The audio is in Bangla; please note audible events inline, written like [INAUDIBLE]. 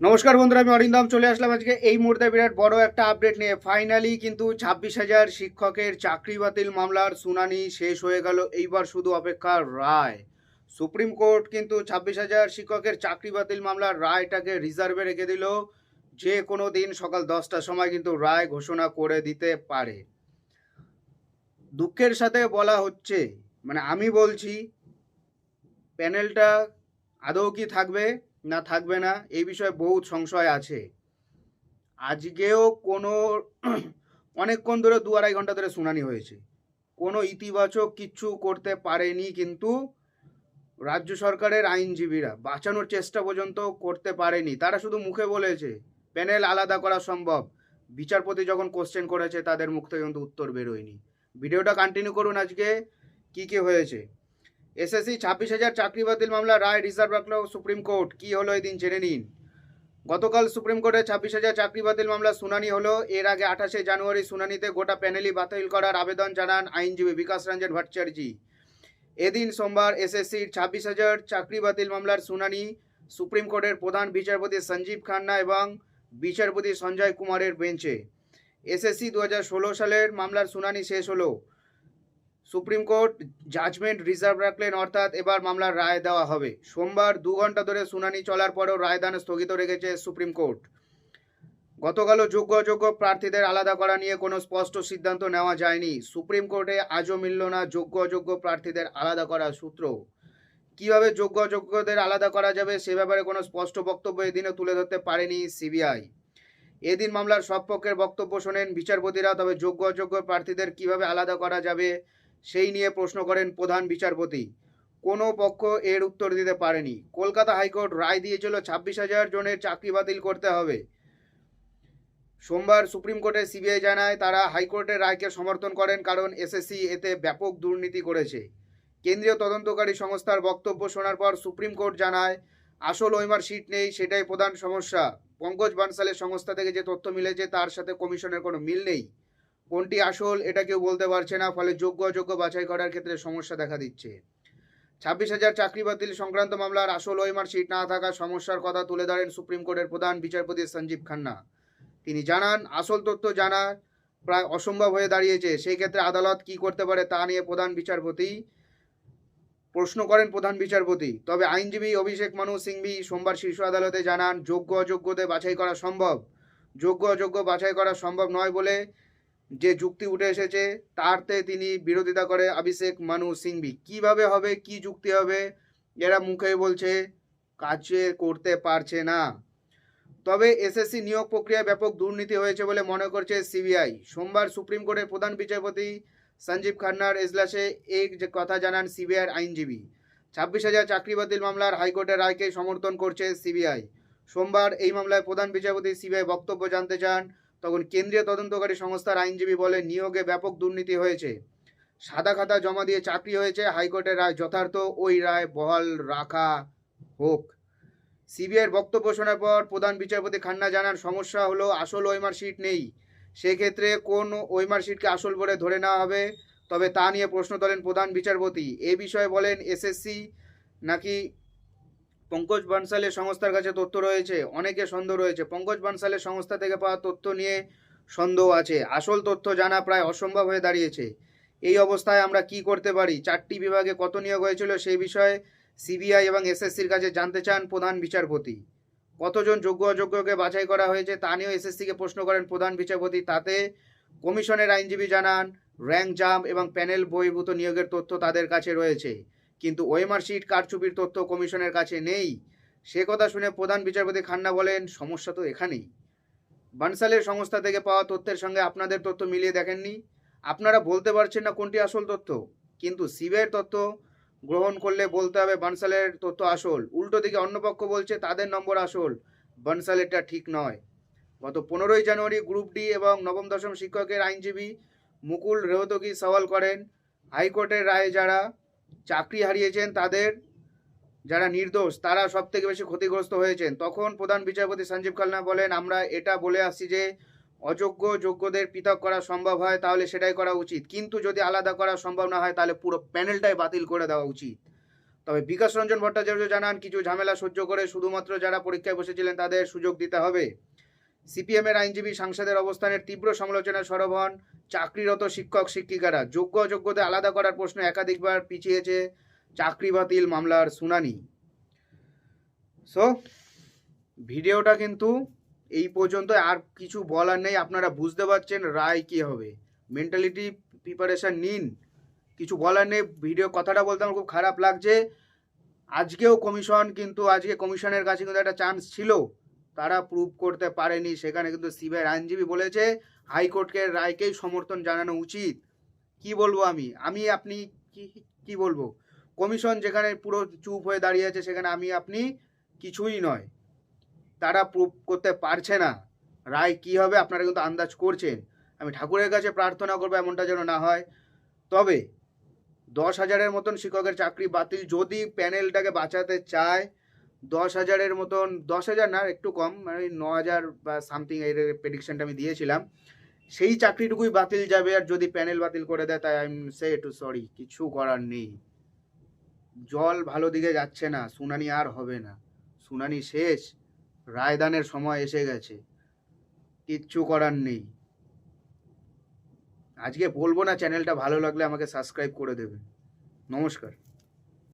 নমস্কার বন্ধুরা, আমি অরিন্দম, চলে আসলাম আজকে এই মুহূর্তে বিরাট বড় একটা আপডেট নিয়ে। ফাইনালি কিন্তু ছাব্বিশ হাজার শিক্ষকের চাকরি বাতিল মামলার শুনানি শেষ হয়ে গেল, এইবার শুধু অপেক্ষা রায়। সুপ্রিম কোর্ট কিন্তু ছাব্বিশ হাজার শিক্ষকের চাকরি বাতিল মামলার রায়টাকে রিজার্ভে রেখে দিল। যে কোনো দিন সকাল দশটার সময় কিন্তু রায় ঘোষণা করে দিতে পারে। দুঃখের সাথে বলা হচ্ছে মানে আমি বলছি প্যানেলটা আদৌ কি থাকবে? না থাকবে না, এই বিষয়ে বহুত সংশয় আছে। আজকেও কোনো [CLEARS THROAT] অনেকক্ষণ ধরে দু আড়াই ঘণ্টা ধরে শুনানি হয়েছে। কোনো ইতিবাচক কিচ্ছু করতে পারেনি কিন্তু রাজ্য সরকারের আইনজীবীরা বাঁচানোর চেষ্টা পর্যন্ত করতে পারেনি। তারা শুধু মুখে বলেছে, প্যানেল আলাদা করা সম্ভব। বিচারপতি যখন কোশ্চেন করেছে, তাদের মুখ থেকে কিন্তু উত্তর বেরোয়নি। ভিডিওটা কন্টিনিউ করুন আজকে, কি কি হয়েছে। এসএসসি ছাব্বিশ হাজার চাকরি বাতিল মামলা, রায় রিজার্ভ রাখল সুপ্রিম কোর্ট। কি হলো এই দিন জেনে নিন। গতকাল সুপ্রিম কোর্টে ছাব্বিশ হাজার চাকরি বাতিল মামলা শুনানি হলো। এর আগে আঠাশে জানুয়ারি শুনানিতে গোটা প্যানেলই বাতিল করার আবেদন জানান আইনজীবী বিকাশ রঞ্জন ভট্টাচার্যি। এদিন সোমবার এসএসসির ছাব্বিশ হাজার চাকরি বাতিল মামলার শুনানি সুপ্রিম কোর্টের প্রধান বিচারপতি সঞ্জীব খান্না এবং বিচারপতি সঞ্জয় কুমারের বেঞ্চে। এসএসসি দু হাজার ষোলো সালের মামলার শুনানি শেষ হলো। সুপ্রিম কোর্ট জাজমেন্ট রিজার্ভ রাখলেন, অর্থাৎ এবার মামলার রায় দেওয়া হবে। সোমবার দু ঘণ্টা ধরে শুনানি চলার পরেও রায়দান স্থগিত রেখেছে সুপ্রিম কোর্ট। গতকালও যোগ্য অযোগ্য প্রার্থীদের আলাদা করা নিয়ে কোনো স্পষ্ট সিদ্ধান্ত নেওয়া যায়নি। সুপ্রিম কোর্টে আজও মিলল না যোগ্য অযোগ্য প্রার্থীদের আলাদা করার সূত্র। কীভাবে যোগ্য অযোগ্যদের আলাদা করা যাবে সে ব্যাপারে কোনো স্পষ্ট বক্তব্য এদিনও তুলে ধরতে পারেনি সিবিআই। এদিন মামলার সব পক্ষের বক্তব্য শোনেন বিচারপতিরা, তবে যোগ্য অযোগ্য প্রার্থীদের কীভাবে আলাদা করা যাবে সেই নিয়ে প্রশ্ন করেন প্রধান বিচারপতি। কোনো পক্ষ এর উত্তর দিতে পারেনি। কলকাতা হাইকোর্ট রায় দিয়েছিল ছাব্বিশ হাজার জনের চাকরি বাতিল করতে হবে। সোমবার সুপ্রিম কোর্টে সিবিআই জানায় তারা হাইকোর্টের রায়কে সমর্থন করেন কারণ এসএসসি এতে ব্যাপক দুর্নীতি করেছে। কেন্দ্রীয় তদন্তকারী সংস্থার বক্তব্য শোনার পর সুপ্রিম কোর্ট জানায়, আসল ওইমার সিট নেই, সেটাই প্রধান সমস্যা। পঙ্কজ বানসালের সংস্থা থেকে যে তথ্য মিলেছে তার সাথে কমিশনের কোনো মিল নেই। কোনটি আসল এটা কেউ বলতে পারছে না, ফলে যোগ্য অযোগ্য বাছাই করার ক্ষেত্রে সমস্যা দেখা দিচ্ছে। ছাব্বিশ হাজার চাকরি বাতিল সংক্রান্ত মামলার আসল ওইমার সিট না থাকা সমস্যার কথা তুলে ধরেন সুপ্রিম কোর্টের প্রধান বিচারপতি সঞ্জীব খান্না। তিনি জানান, আসল তথ্য জানা প্রায় অসম্ভব হয়ে দাঁড়িয়েছে, সেই ক্ষেত্রে আদালত কি করতে পারে তা নিয়ে প্রধান বিচারপতি প্রশ্ন করেন প্রধান বিচারপতি। তবে আইনজীবী অভিষেক মানু সিংভি সোমবার শীর্ষ আদালতে জানান, যোগ্য অযোগ্যদের বাছাই করা সম্ভব। যোগ্য অযোগ্য বাছাই করা সম্ভব নয় বলে যে যুক্তি উঠে এসেছে, তারতে তিনি বিরোধিতা করে অভিষেক মানু সিংভি। কীভাবে হবে? কি যুক্তি হবে? এরা মুখে বলছে, কাজে করতে পারছে না। তবে এসএসসি নিয়োগ প্রক্রিয়ায় ব্যাপক দুর্নীতি হয়েছে বলে মনে করছে সিবিআই। সোমবার সুপ্রিম কোর্টের প্রধান বিচারপতি সঞ্জীব খান্নার এজলাসে যে কথা জানান সিবিআইয়ের আইনজীবী। ছাব্বিশ হাজার চাকরি বাতিল মামলার হাইকোর্টের রায়কে সমর্থন করছে সিবিআই। সোমবার এই মামলায় প্রধান বিচারপতি সিবিআই বক্তব্য জানতে চান তখন কেন্দ্রীয় তদন্তকারী সংস্থার আইনজীবী বলে নিয়োগে ব্যাপক দুর্নীতি হয়েছে। সাদা খাতা জমা দিয়ে চাকরি হয়েছে, হাইকোর্টের রায় যথার্থ, ওই রায় বহাল রাখা হোক। সিবিআইয়ের বক্তব্য শোনার পর প্রধান বিচারপতি খান্না জানান, সমস্যা হলো আসল ওইমার সিট নেই। সেক্ষেত্রে কোন ওইমার সিটকে আসল বলে ধরে নেওয়া হবে? তবে তা নিয়ে প্রশ্ন তোলেন প্রধান বিচারপতি। এ বিষয়ে বলেন, এসএসসি নাকি পঙ্কজ বানসালের সংস্থার কাছে তথ্য রয়েছে, অনেকে সন্দেহ রয়েছে। পঙ্কজ বানসালের সংস্থা থেকে পাওয়া তথ্য নিয়ে সন্দেহ আছে। আসল তথ্য জানা প্রায় অসম্ভব হয়ে দাঁড়িয়েছে। এই অবস্থায় আমরা কি করতে পারি? চারটি বিভাগে কত নিয়োগ হয়েছিল সেই বিষয়ে সিবিআই এবং এসএসসির কাছে জানতে চান প্রধান বিচারপতি। কতজন যোগ্য অযোগ্যকে বাছাই করা হয়েছে তা নিয়েও এসএসসিকে প্রশ্ন করেন প্রধান বিচারপতি। তাতে কমিশনের আইনজীবী জানান, র্যাঙ্ক জাম্প এবং প্যানেল বহির্ভূত নিয়োগের তথ্য তাদের কাছে রয়েছে। কিন্তু ওয়েমার শিট কারচুপির তথ্য কমিশনের কাছে নেই। সে কথা শুনে প্রধান বিচারপতি খান্না বলেন, সমস্যা তো এখানেই। বানসালের সংস্থা থেকে পাওয়া তথ্যের সঙ্গে আপনাদের তথ্য মিলিয়ে দেখেননি। আপনারা বলতে পারছেন না কোনটি আসল তথ্য, কিন্তু সিবের তথ্য গ্রহণ করলে বলতে হবে বানসালের তথ্য আসল। উল্টো দিকে অন্য পক্ষ বলছে, তাদের নম্বর আসল। বানসালেরটা ঠিক নয়। গত পনেরোই জানুয়ারি গ্রুপ ডি এবং নবম দশম শিক্ষকের আইনজীবী মুকুল রেহতকি সওয়াল করেন, হাইকোর্টের রায়ে যারা চাকরি হারিয়েছেন তাদের যারা নির্দোষ, তারা সব থেকে বেশি ক্ষতিগ্রস্ত হয়েছেন। তখন প্রধান বিচারপতি সঞ্জীব খান্না বলেন, আমরা এটা বলে আসছি যে, অযোগ্য যোগ্যদের পৃথক করা সম্ভব হয়, তাহলে সেটাই করা উচিত। কিন্তু যদি আলাদা করা সম্ভব না হয়, তাহলে পুরো প্যানেলটাই বাতিল করে দেওয়া উচিত। তবে বিকাশ রঞ্জন ভট্টাচার্য জানান, কিছু ঝামেলা সহ্য করে শুধুমাত্র যারা পরীক্ষায় বসেছিলেন, তাদের সুযোগ দিতে হবে। সিপিএমের আইনজীবী সাংসদের অবস্থানের তীব্র সমালোচনা সরব হন চাকরিরত শিক্ষক শিক্ষিকারা। যোগ্য অযোগ্যতা আলাদা করার প্রশ্ন একাধিকবার পিছিয়েছে চাকরি বাতিল মামলার শুনানি। সো ভিডিওটা কিন্তু এই পর্যন্ত আর কিছু বলার নেই। আপনারা বুঝতে পারছেন রায় কি হবে। মেন্টালিটি প্রিপারেশান নিন। কিছু বলার নেই। ভিডিও কথাটা বলতে আমার খুব খারাপ লাগছে। আজকেও কমিশন কিন্তু, আজকে কমিশনের কাছে কিন্তু একটা চান্স ছিল। তারা প্রুভ করতে পারেনি। সেখানে কিন্তু সিবিআই আইনজীবী বলেছে, হাইকোর্টকে রায়কেই সমর্থন জানানো উচিত। কি বলব আমি? আমি আপনি কি কি বলব? কমিশন যেখানে পুরো চুপ হয়ে দাঁড়িয়ে আছে, সেখানে আমি আপনি কিছুই নয়। তারা প্রুভ করতে পারছে না। রায় কি হবে আপনারা কিন্তু আন্দাজ করছেন। আমি ঠাকুরের কাছে প্রার্থনা করব এমনটা যেন না হয়। তবে দশ হাজারের মতন শিক্ষকের চাকরি বাতিল যদি প্যানেলটাকে বাঁচাতে চায় দশ হাজারের মতন, দশ হাজার না, একটু কম মানে ন হাজার বা সামথিং এর প্রেডিকশনটা আমি দিয়েছিলাম। সেই চাকরিটুকুই বাতিল যাবে, আর যদি প্যানেল বাতিল করে দেয়, তাই আই সে টু সরি কিছু করার নেই। জল ভালো দিকে যাচ্ছে না, শুনানি আর হবে না। শুনানি শেষ, রায়দানের সময় এসে গেছে। কিচ্ছু করার নেই। আজকে বলব না চ্যানেলটা ভালো লাগলে আমাকে সাবস্ক্রাইব করে দেবে। নমস্কার।